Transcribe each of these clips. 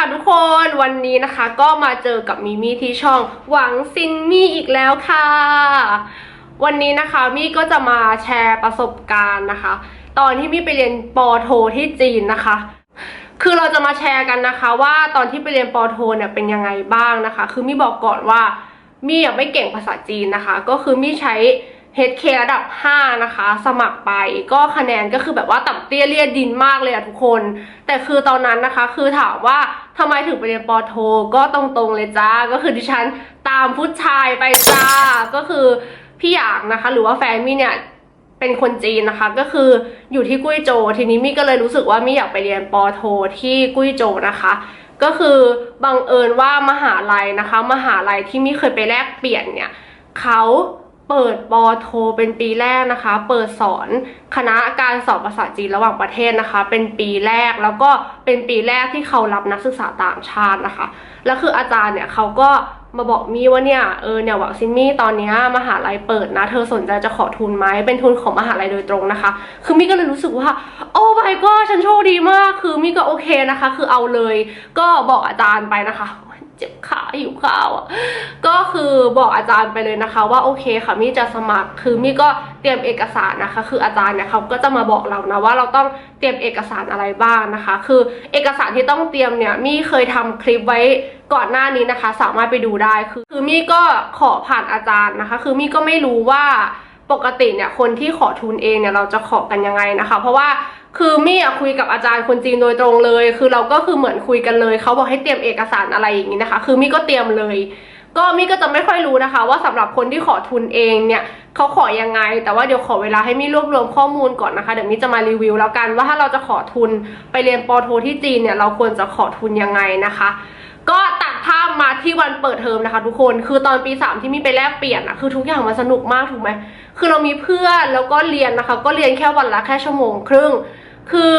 ค่ะทุกคนวันนี้นะคะก็มาเจอกับมิมี่ที่ช่องหวังซินมี่อีกแล้วค่ะ วันนี้นะคะมี่ก็จะมาแชร์ประสบการณ์นะคะ ตอนที่มี่ไปเรียนปอโทที่จีนนะคะ คือเราจะมาแชร์กันนะคะ ว่าตอนที่ไปเรียนปอโทเนี่ยเป็นยังไงบ้างนะคะ คือมี่บอกก่อนว่ามี่ยังไม่เก่งภาษาจีนนะคะ ก็คือมี่ใช้ HK ระดับ 5 นะคะ สมัครไปก็คะแนนก็คือแบบว่าต่ำเตี้ยเลียดินมากเลยอะทุกคน แต่คือตอนนั้นนะคะ คือถามว่าทำไมถึงไปเรียนปอโท ก็ตรงๆเลยจ้า ก็คือดิฉันตามผู้ชายไปจ้า ก็คือพี่อยากนะคะ หรือว่าแฟนมี่เนี่ยเป็นคนจีนนะคะ ก็คืออยู่ที่กุ้ยโจวทีนี้มี่ก็เลยรู้สึกว่ามี่อยากไปเรียนปอโท ที่กุ้ยโจวนะคะก็คือบังเอิญว่ามหาลัยนะคะ มหาลัยที่มี่เคยไปแลกเปลี่ยนเนี่ยเขา เปิดปอโทเป็นปีแรกนะคะ เปิดสอนคณะการสอนภาษาจีนระหว่างประเทศนะคะ เป็นปีแรกแล้วก็เป็นปีแรกที่เขารับนักศึกษาต่างชาตินะคะ แล้วคืออาจารย์เนี่ยเขาก็มาบอกมี่ว่าเนี่ยเออเนี่ยหวังซินมี่ตอนนี้มหาลัยเปิดนะ เธอสนใจจะขอทุนไหมเป็นทุนของมหาลัยโดยตรงนะคะ คือมี่ก็เลยรู้สึกว่า โอ้ my god ฉันโชคดีมาก คือมี่ก็โอเคนะคะ คือเอาเลย ก็บอกอาจารย์ไปนะคะ เจ็บขาหิวข้าวอะก็คือบอกอาจารย์ไปเลยนะคะว่าโอเคค่ะมี่จะสมัครคือมี่ก็เตรียมเอกสารนะคะ คืออาจารย์เนี่ยเขาก็จะมาบอกเรานะว่าเราต้องเตรียมเอกสารอะไรบ้างนะคะ คือเอกสารที่ต้องเตรียมเนี่ยมี่เคยทำคลิปไว้ก่อนหน้านี้นะคะ สามารถไปดูได้คือคือมี่ก็ขอผ่านอาจารย์นะคะ คือมี่ก็ไม่รู้ว่าปกติเนี่ยคนที่ขอทุนเองเนี่ยเราจะขอกันยังไงนะคะ เพราะว่า คือมี่อะคุยกับอาจารย์คนจีนโดยตรงเลย คือเราก็คือเหมือนคุยกันเลย เขาบอกให้เตรียมเอกสารอะไรอย่างนี้นะคะ คือมี่ก็เตรียมเลย ก็มี่ก็จะไม่ค่อยรู้นะคะ ว่าสำหรับคนที่ขอทุนเองเนี่ยเขาขอยังไง แต่ว่าเดี๋ยวขอเวลาให้มี่รวบรวมข้อมูลก่อนนะคะ เดี๋ยวมี่จะมารีวิวแล้วกันว่าถ้าเราจะขอทุนไปเรียนปโทที่จีนเนี่ยเราควรจะขอทุนยังไงนะคะ ก็ตัดภามาที่วันเปิดเทอมนะคะ ทุกคน คือตอนปีสามที่มี่ไปแลกเปลี่ยนอะคือทุกอย่างมันสนุกมากถูกไหม คือเรามีเพื่อนแล้วก็เรียนนะคะ ก็เรียนแค่วันละแค่ชั่วโมงครึ่ง คือ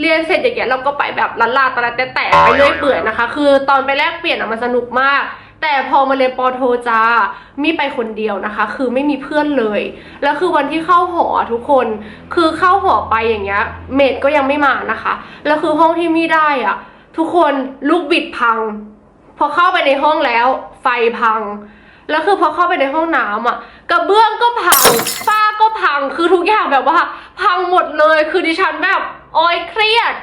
เรียนเสร็จอย่างเงี้ยเราก็ไปแบบลันลาตะละแต่แต่ไปเรื่อยเปื่อยนะคะ คือตอนไปแลกเปลี่ยนอะมันสนุกมากแต่พอมาเรียนปอโทจ้ามีไปคนเดียวนะคะ คือไม่มีเพื่อนเลย แล้วคือวันที่เข้าหอทุกคน คือเข้าหอไปอย่างเงี้ย เมดก็ยังไม่มานะคะ แล้วคือห้องที่มีได้อะทุกคนลูกบิดพัง พอเข้าไปในห้องแล้ว ไฟพัง แล้วคือพอเข้าไปในห้องน้ำอะกระเบื้องก็พังฝ้าก็พังคือทุกอย่างแบบว่า พังหมดเลยคือดิฉันแบบโอยเครียด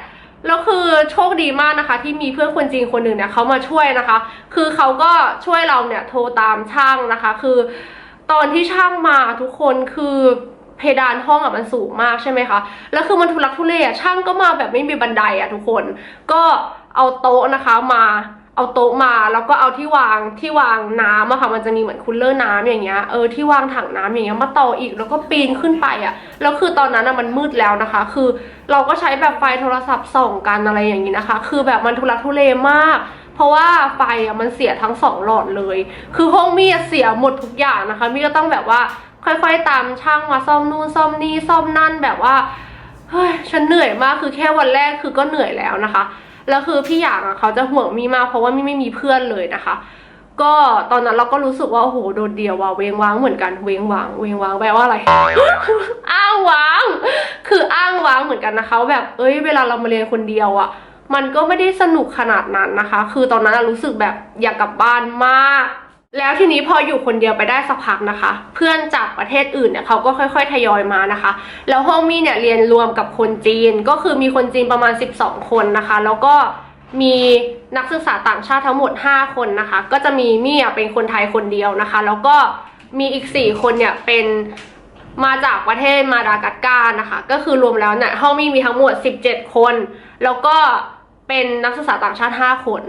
แล้วคือโชคดีมากนะคะ ที่มีเพื่อนคนจีนคนหนึ่งเนี่ยเขามาช่วยนะคะ คือเขาก็ช่วยเราเนี่ยโทรตามช่างนะคะ คือ ตอนที่ช่างมาทุกคนคือเพดานห้องอะมันสูงมากใช่ไหมคะ แล้วคือมันทุลักทุเลอะช่างก็มาแบบไม่มีบันไดอะทุกคน ก็เอาโต๊ะนะคะมา เอาโต๊ะมาแล้วก็เอาที่วางที่วางน้ำอะค่ะมันจะมีเหมือนคูลเลอร์น้ำอย่างเงี้ยเออที่วางถังน้ำอย่างเงี้ยมาต่ออีกแล้วก็ปีนขึ้นไปอะแล้วคือตอนนั้นอะมันมืดแล้วนะคะ คือเราก็ใช้แบบไฟโทรศัพท์ส่องกันอะไรอย่างงี้นะคะ คือแบบมันทุลักทุเลมากเพราะว่าไฟอะมันเสียทั้งสองหลอดเลย คือห้องมี่เสียหมดทุกอย่างนะคะ มี่ก็ต้องแบบว่าค่อยๆตามช่างมาซ่อมนู่นซ่อมนี่ซ่อมนั่นแบบว่า เฮ้ย ฉันเหนื่อยมาก คือแค่วันแรกคือก็เหนื่อยแล้วนะคะ แล้วคือพี่หยางอะเขาจะห่วงมี่มากเพราะว่ามี่ไม่มีเพื่อนเลยนะคะ ก็ตอนนั้นเราก็รู้สึกว่าโอ้โหโดดเดี่ยวว่ะเวงว้างเหมือนกันเวงว้างเวงว้างแปลว่าอะไร อ้างว้าง คืออ้างว้างเหมือนกันนะคะแบบเอ้ยเวลาเรามาเรียนคนเดียวอะมันก็ไม่ได้สนุกขนาดนั้นนะคะ คือตอนนั้นรู้สึกแบบอยากกลับบ้านมาก แล้วทีนี้พออยู่คนเดียวไปได้สักพักนะคะ เพื่อนจากประเทศอื่นเนี่ยเขาก็ค่อย ๆ ทยอยมานะคะ แล้วห้องมี่เนี่ยเรียนรวมกับคนจีนก็คือมีคนจีนประมาณ 12 คนนะคะ แล้วก็มีนักศึกษาต่างชาติทั้งหมด 5 คนนะคะ ก็จะมีมี่เป็นคนไทยคนเดียวนะคะ แล้วก็มีอีก 4 คนเนี่ยเป็นมาจากประเทศมาดากัสการ์นะคะ ก็คือรวมแล้วเนี่ยห้องมี่มีทั้งหมด 17 คน แล้วก็เป็นนักศึกษาต่างชาติ 5 คน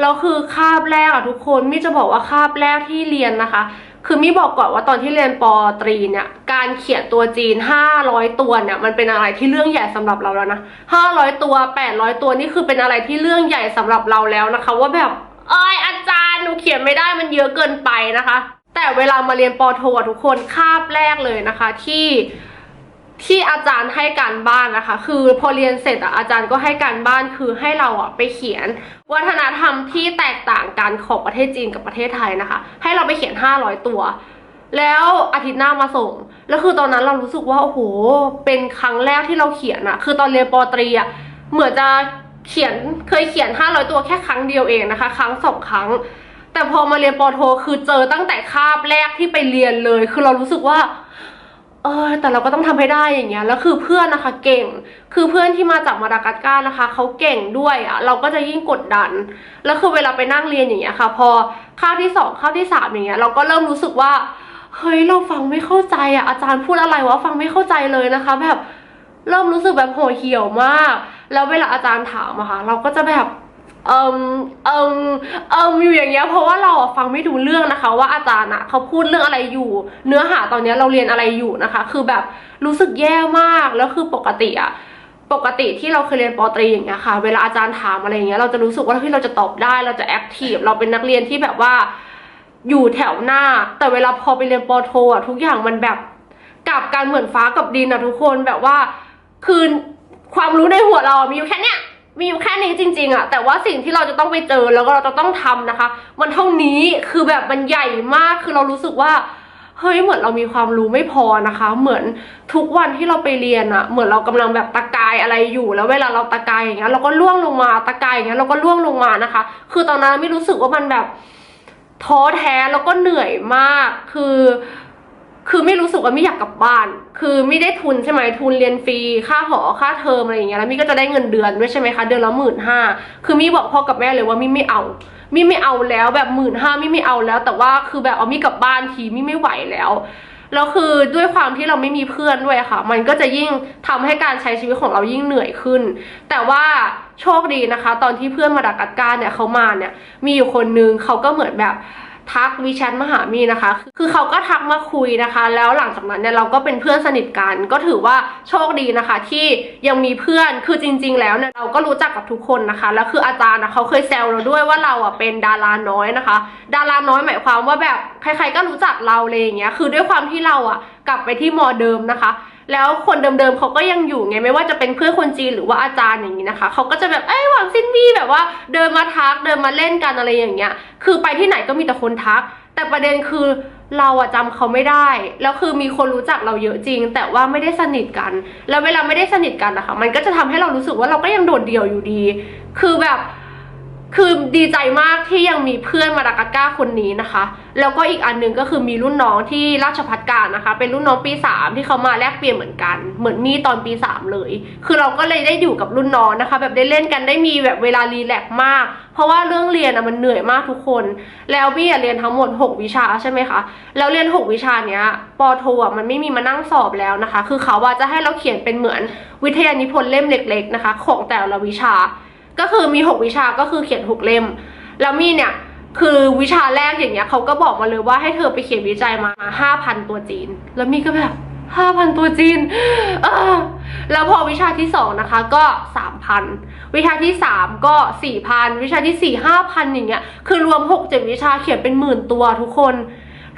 แล้วคือคาบแรกอะทุกคนมี่จะบอกว่าคาบแรกที่เรียนนะคะ คือมี่บอกก่อนว่าตอนที่เรียนปตรีเนี่ยการเขียนตัวจีน 500 ตัวเนี่ยมันเป็นอะไรที่เรื่องใหญ่สำหรับเราแล้วนะ500 ตัว 800 ตัวนี่คือเป็นอะไรที่เรื่องใหญ่สำหรับเราแล้วนะคะ ว่าแบบเอ้ยอาจารย์หนูเขียนไม่ได้มันเยอะเกินไปนะคะ แต่เวลามาเรียนปโททุกคนคาบแรกเลยนะคะที่ ที่อาจารย์ให้การบ้านนะคะ คือพอเรียนเสร็จอะอาจารย์ก็ให้การบ้านคือให้เราอะไปเขียน วัฒนธรรมที่แตกต่างกันของประเทศจีนกับประเทศไทยนะคะ ให้เราไปเขียน 500 ตัว แล้วอาทิตย์หน้ามาส่ง แล้วคือตอนนั้นเรารู้สึกว่าโอ้โหเป็นครั้งแรกที่เราเขียนอะคือตอนเรียนปตรีอะเหมือนจะเขียนเคยเขียน 500 ตัวแค่ครั้งเดียวเองนะคะ ครั้งสองครั้ง แต่พอมาเรียนปโท คือเจอตั้งแต่คาบแรกที่ไปเรียนเลย คือเรารู้สึกว่า เออแต่เราก็ต้องทำให้ได้อย่างเงี้ยแล้วคือเพื่อนนะคะเก่ง คือเพื่อนที่มาจากมาดากัสการ์นะคะเขาเก่งด้วยอะ่ะเราก็จะยิ่งกดดัน แล้วคือเวลาไปนั่งเรียนอย่างเงี้ยค่ะ พอข้าวที่สองข้าวที่สามอย่างเงี้ยเราก็เริ่มรู้สึกว่าเฮ้ยเราฟังไม่เข้าใจอะ่ะอาจารย์พูดอะไรวะฟังไม่เข้าใจเลยนะคะ แบบเริ่มรู้สึกแบบโหยเหี่ยวมาก แล้วเวลาอาจารย์ถามอะค่ะเราก็จะแบบ เอิมเอิมเอิมอยู่อย่างเงี้ยเพราะว่าเราอะฟังไม่ดูเรื่องนะคะ ว่าอาจารย์อะเขาพูดเรื่องอะไรอยู่ เนื้อหาตอนเนี้ยเราเรียนอะไรอยู่นะคะ คือแบบรู้สึกแย่มากแล้วคือปกติอะปกติที่เราเคยเรียนปตรีอย่างเงี้ยค่ะ เวลาอาจารย์ถามอะไรอย่างเงี้ยเราจะรู้สึกว่าที่เราจะตอบได้ เราจะแอคทีฟเราเป็นนักเรียนที่แบบว่าอยู่แถวหน้า แต่เวลาพอไปเรียนปโทอะทุกอย่างมันแบบกลับกันเหมือนฟ้ากับดินอะทุกคนแบบว่าคือความรู้ในหัวเรามีอยู่แค่เนี้ย มีอยู่แค่นี้จริงๆอะแต่ว่าสิ่งที่เราจะต้องไปเจอแล้วก็เราจะต้องทำนะคะ มันเท่านี้คือแบบมันใหญ่มากคือเรารู้สึกว่าเฮ้ยเหมือนเรามีความรู้ไม่พอนะคะ เหมือนทุกวันที่เราไปเรียนอะเหมือนเรากำลังแบบตะกายอะไรอยู่ แล้วเวลาเราตะกายอย่างเงี้ยเราก็ล่วงลงมาตะกายอย่างเงี้ยเราก็ล่วงลงมานะคะ คือตอนนั้นไม่รู้สึกว่ามันแบบท้อแท้แล้วก็เหนื่อยมาก คือ คือไม่รู้สึกว่าไม่อยากกลับบ้าน คือไม่ได้ทุนใช่ไหมทุนเรียนฟรี ค่าหอ ค่าเทอมอะไรอย่างเงี้ย แล้วมี่ก็จะได้เงินเดือนด้วยใช่ไหมคะ เดือนละหมื่นห้าคือมี่บอกพ่อกับแม่เลยว่ามี่ไม่เอามี่ไม่เอาแล้วแบบหมื่นห้ามี่ไม่เอาแล้ว แต่ว่าคือแบบเอามี่กลับบ้านทีมี่ไม่ไหวแล้วแล้วคือด้วยความที่เราไม่มีเพื่อนด้วยค่ะ มันก็จะยิ่งทำให้การใช้ชีวิตของเรายิ่งเหนื่อยขึ้น แต่ว่าโชคดีนะคะ ตอนที่เพื่อนมาดักกัดการเนี่ยเขามาเนี่ย มีอยู่คนนึงเขาก็เหมือนแบบ ทักวิแชทมหามีนะคะ คือเขาก็ทักมาคุยนะคะ แล้วหลังจากนั้นเนี่ยเราก็เป็นเพื่อนสนิทกัน ก็ถือว่าโชคดีนะคะ ที่ยังมีเพื่อน คือจริง ๆ แล้วเนี่ยเราก็รู้จักกับทุกคนนะคะ แล้วคืออาจารย์นะเขาเคยแซวเราด้วยว่าเราอะเป็นดาราน้อยนะคะ ดาราน้อยหมายความว่าแบบใครๆก็รู้จักเราเลยอย่างเงี้ย คือด้วยความที่เราอะกลับไปที่มอเดิมนะคะ แล้วคนเดิมๆเขาก็ยังอยู่ไงไม่ว่าจะเป็นเพื่อนคนจีนหรือว่าอาจารย์อย่างนี้นะคะเขาก็จะแบบเอ้ยหวังซินวี่แบบว่าเดินมาทักเดินมาเล่นกันอะไรอย่างเงี้ย คือไปที่ไหนก็มีแต่คนทัก แต่ประเด็นคือเราอะจำเขาไม่ได้ แล้วคือมีคนรู้จักเราเยอะจริง แต่ว่าไม่ได้สนิทกัน แล้วเวลาไม่ได้สนิทกันนะคะมันก็จะทำให้เรารู้สึกว่าเราก็ยังโดดเดี่ยวอยู่ดี คือแบบ คือดีใจมากที่ยังมีเพื่อนมาดากัสการ์คนนี้นะคะ แล้วก็อีกอันหนึงก็คือมีรุ่นน้องที่ราชพัฒการนะคะ เป็นรุ่นน้องปีสามที่เขามาแลกเปลี่ยนเหมือนกัน เหมือนมีตอนปีสามเลย คือเราก็เลยได้อยู่กับรุ่นน้องนะคะ แบบได้เล่นกันได้มีแบบเวลารีแลกซ์มาก เพราะว่าเรื่องเรียนอะมันเหนื่อยมากทุกคน แล้วบี้อะเรียนทั้งหมด 6 วิชาใช่ไหมคะ แล้วเรียน 6 วิชาเนี้ยปอโทอะมันไม่มีมานั่งสอบแล้วนะคะ คือเขาว่าจะให้เราเขียนเป็นเหมือนวิทยานิพนธ์เล่มเล็ก ๆนะคะ ของแต่ละวิชา ก็คือมี 6 วิชาก็คือเขียน 6 เล่ม แล้วมีเนี่ยคือวิชาแรกอย่างเงี้ยเขาก็บอกมาเลยว่าให้เธอไปเขียนวิจัยมา 5,000 ตัวจีน แล้วมีก็แบบ 5,000 ตัวจีนแล้วพอวิชาที่สองนะคะก็ 3,000 วิชาที่สามก็ 4,000 วิชาที่สี่5,000 อย่างเงี้ยคือรวม 6 7 วิชาเขียนเป็นหมื่นตัวทุกคน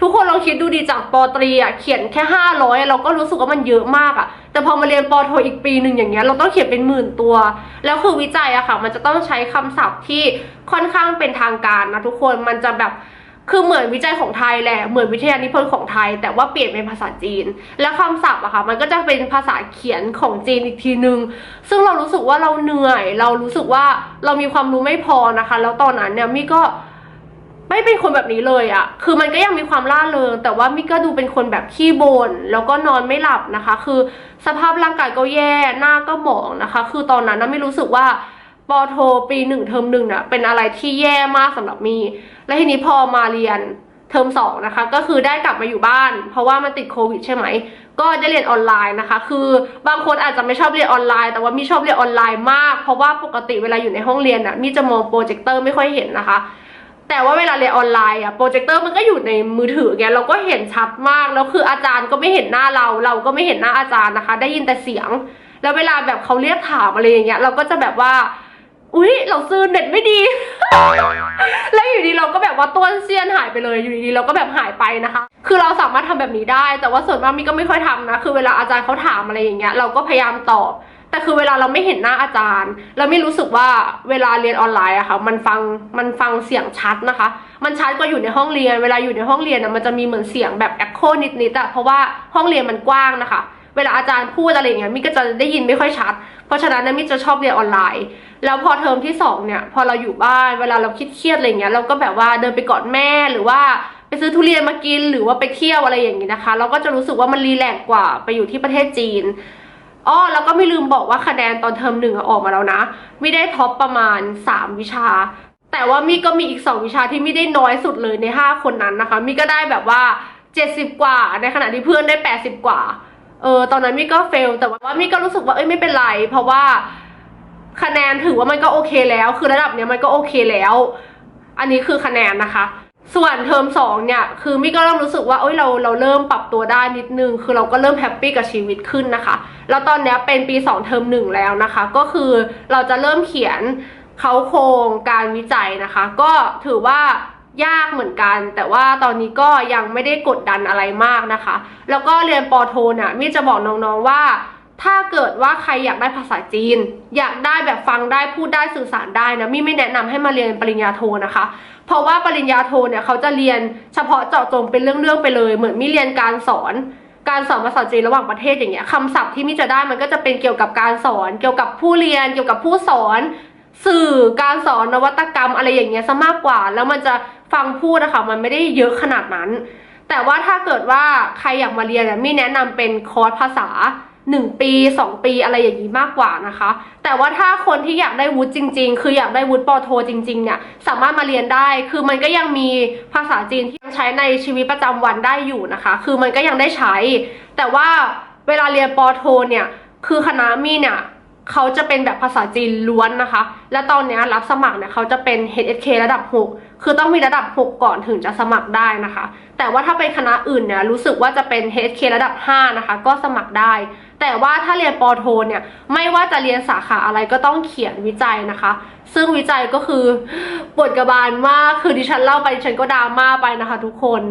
ทุกคนลองคิดดูดีจากปอตรีอะเขียนแค่500เราก็รู้สึกว่ามันเยอะมากอะ แต่พอมาเรียนปอโทอีกปีหนึ่งอย่างเงี้ยเราต้องเขียนเป็นหมื่นตัว แล้วคือวิจัยอะค่ะ มันจะต้องใช้คำศัพท์ที่ค่อนข้างเป็นทางการนะทุกคนมันจะแบบคือเหมือนวิจัยของไทยแหละ เหมือนวิทยานิพนธ์ของไทย แต่ว่าเปลี่ยนเป็นภาษาจีน แล้วคำศัพท์อะค่ะ มันก็จะเป็นภาษาเขียนของจีนอีกทีนึง ซึ่งเรารู้สึกว่าเราเหนื่อย เรารู้สึกว่าเรามีความรู้ไม่พอนะคะ แล้วตอนนั้นเนี่ยมี่ก็ ไม่เป็นคนแบบนี้เลยอะคือมันก็ยังมีความล่าเริง แต่ว่ามิกก็ดูเป็นคนแบบขี้บน่นแล้วก็นอนไม่หลับนะคะ คือสภาพร่างกายก็แย่ หน้าก็หมองนะคะ คือตอนนั้นนะไม่รู้สึกว่าปอโทปีหนึ่งเทอมหนึ่งน่ะเป็นอะไรที่แย่มากสำหรับมี และทีนี้พอมาเรียนเทอมสองนะคะ ก็คือได้กลับมาอยู่บ้าน เพราะว่ามันติดโควิดใช่ไหม ก็ได้เรียนออนไลน์นะคะ คือบางคนอาจจะไม่ชอบเรียนออนไลน์ แต่ว่ามีชอบเรียนออนไลน์มาก เพราะว่าปกติเวลาอยู่ในห้องเรียนน่ะมีจะมองโปรเจคเตอร์ไม่ค่อยเห็นนะคะ แต่ว่าเวลาเรียนออนไลน์อะโปรเจคเตอร์มันก็อยู่ในมือถือไงเราก็เห็นชัดมากแล้วคืออาจารย์ก็ไม่เห็นหน้าเรา เราก็ไม่เห็นหน้าอาจารย์นะคะ ได้ยินแต่เสียง แล้วเวลาแบบเขาเรียกถามอะไรอย่างเงี้ยเราก็จะแบบว่า อุ๊ยเราซื้อเน็ตไม่ดี แล้วอยู่ดีเราก็แบบว่าต้วนเซียนหายไปเลยอยู่ดีเราก็แบบหายไปนะคะ คือเราสามารถทำแบบนี้ได้ แต่ว่าส่วนมากมีก็ไม่ค่อยทำนะคือเวลาอาจารย์เขาถามอะไรอย่างเงี้ยเราก็พยายามตอบ แต่คือเวลาเราไม่เห็นหน้าอาจารย์ เราไม่รู้สึกว่าเวลาเรียนออนไลน์อะค่ะมันฟังมันฟังเสียงชัดนะคะ มันชัดกว่าอยู่ในห้องเรียน เวลาอยู่ในห้องเรียนอะมันจะมีเหมือนเสียงแบบแอคโคนิดๆอะเพราะว่าห้องเรียนมันกว้างนะคะ เวลาอาจารย์พูดอะไรอย่างเงี้ยมิก็จะได้ยินไม่ค่อยชัด เพราะฉะนั้นนยมิจะชอบเรียนออนไลน์ แล้วพอเทอมที่สองเนี่ยพอเราอยู่บ้านเวลาเราคิดเครียดอะไรเงี้ยเราก็แบบว่าเดินไปกอดแม่หรือว่าไปซื้อทุเรียนมากินหรือว่าไปเที่ยวอะไรอย่างงี้นะคะ เราก็จะรู้สึกว่ามันรีแลกซ์กว่าไปอยู่ที่ประเทศจีน อ้อแล้วก็ไม่ลืมบอกว่าคะแนนตอนเทอมหนึ่งออกมาแล้วนะไม่ได้ท็อปประมาณ 3 วิชา แต่ว่ามี่ก็มีอีก 2 วิชาที่มี่ได้น้อยสุดเลยใน 5 คนนั้นนะคะ มี่ก็ได้แบบว่า 70 กว่า ในขณะที่เพื่อนได้ 80 กว่าเออตอนนั้นมี่ก็เฟลแต่ว่ามี่ก็รู้สึกว่าเอ้ยไม่เป็นไร เพราะว่าคะแนนถือว่ามันก็โอเคแล้ว คือระดับเนี้ยมันก็โอเคแล้ว อันนี้คือคะแนนนะคะ ส่วนเทอมสองเนี่ยคือมี่ก็เริ่มรู้สึกว่าเอ้ยเราเราเริ่มปรับตัวได้นิดนึง คือเราก็เริ่มแฮปปี้กับชีวิตขึ้นนะคะ แล้วตอนนี้เป็นปีสองเทอมหนึ่งแล้วนะคะ ก็คือเราจะเริ่มเขียนเขาโครงการวิจัยนะคะ ก็ถือว่ายากเหมือนกัน แต่ว่าตอนนี้ก็ยังไม่ได้กดดันอะไรมากนะคะ แล้วก็เรียนปอโทเนี่ยมี่จะบอกน้องๆว่า ถ้าเกิดว่าใครอยากได้ภาษาจีน อยากได้แบบฟังได้พูดได้สื่อสารได้นะมี่ไม่แนะนำให้มาเรียนปริญญาโทนะคะ เพราะว่าปริญญาโทเนี่ยเขาจะเรียนเฉพาะเจาะจงเป็นเรื่องๆไปเลย เหมือนมี่เรียนการสอนการสอนภาษาจีนระหว่างประเทศอย่างเงี้ยคำศัพท์ที่มี่จะได้มันก็จะเป็นเกี่ยวกับการสอน เกี่ยวกับผู้เรียน เกี่ยวกับผู้สอน สื่อการสอนนวัตกรรมอะไรอย่างเงี้ยซะมากกว่า แล้วมันจะฟังพูดนะคะมันไม่ได้เยอะขนาดนั้น แต่ว่าถ้าเกิดว่าใครอยากมาเรียนเนี่ยมี่แนะนำเป็นคอร์สภาษา 1 ปี 2 ปีอะไรอย่างนี้มากกว่านะคะ แต่ว่าถ้าคนที่อยากได้วุฒิจริง ๆ คืออยากได้วุฒิปอโทจริงๆเนี่ยสามารถมาเรียนได้ คือมันก็ยังมีภาษาจีนที่ยังใช้ในชีวิตประจำวันได้อยู่นะคะ คือมันก็ยังได้ใช้ แต่ว่าเวลาเรียนปอโทเนี่ยคือคณะมีเนี่ย เขาจะเป็นแบบภาษาจีนล้วนนะคะ และตอนนี้รับสมัครเนี่ยเขาจะเป็น HSK ระดับ 6 คือต้องมีระดับ 6 ก่อนถึงจะสมัครได้นะคะ แต่ว่าถ้าเป็นคณะอื่นเนี่ยรู้สึกว่าจะเป็น HSK ระดับ 5 นะคะ ก็สมัครได้ แต่ว่าถ้าเรียนปอโทเนี่ยไม่ว่าจะเรียนสาขาอะไรก็ต้องเขียนวิจัยนะคะ ซึ่งวิจัยก็คือปวดกระบาลมากคือดิฉันเล่าไปดิฉันก็ดราม่าไปนะคะ ทุกคน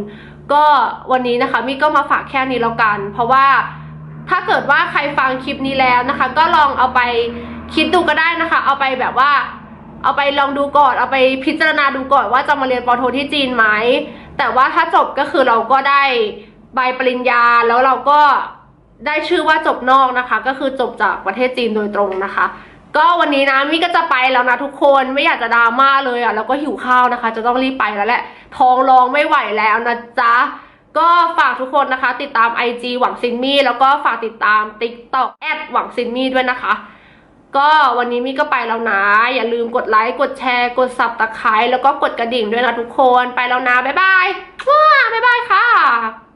ก็วันนี้นะคะมี่ก็มาฝากแค่นี้แล้วกัน เพราะว่า ถ้าเกิดว่าใครฟังคลิปนี้แล้วนะคะ ก็ลองเอาไปคิดดูก็ได้นะคะ เอาไปแบบว่า เอาไปลองดูก่อน เอาไปพิจารณาดูก่อนว่าจะมาเรียนปโทที่จีนไหม แต่ว่าถ้าจบก็คือเราก็ได้ใบปริญญาแล้วเราก็ได้ชื่อว่าจบนอกนะคะ ก็คือจบจากประเทศจีนโดยตรงนะคะ ก็วันนี้นะมี่ก็จะไปแล้วนะทุกคนไม่อยากจะดราม่าเลยอะแล้วก็หิวข้าวนะคะ จะต้องรีบไปแล้วแหละท้องร้องไม่ไหวแล้วนะจ๊ะ ก็ฝากทุกคนนะคะ ติดตาม IG หวังซินมี่แล้วก็ฝากติดตาม TikTok แอดหวังซินมี่ด้วยนะคะ ก็วันนี้มี่ก็ไปแล้วนะ อย่าลืมกดไลค์ กดแชร์ กดสับตะไคร้แล้วก็กดกระดิ่งด้วยนะทุกคนไปแล้วนะ บ๊ายบายว้าบ๊ายบายค่ะ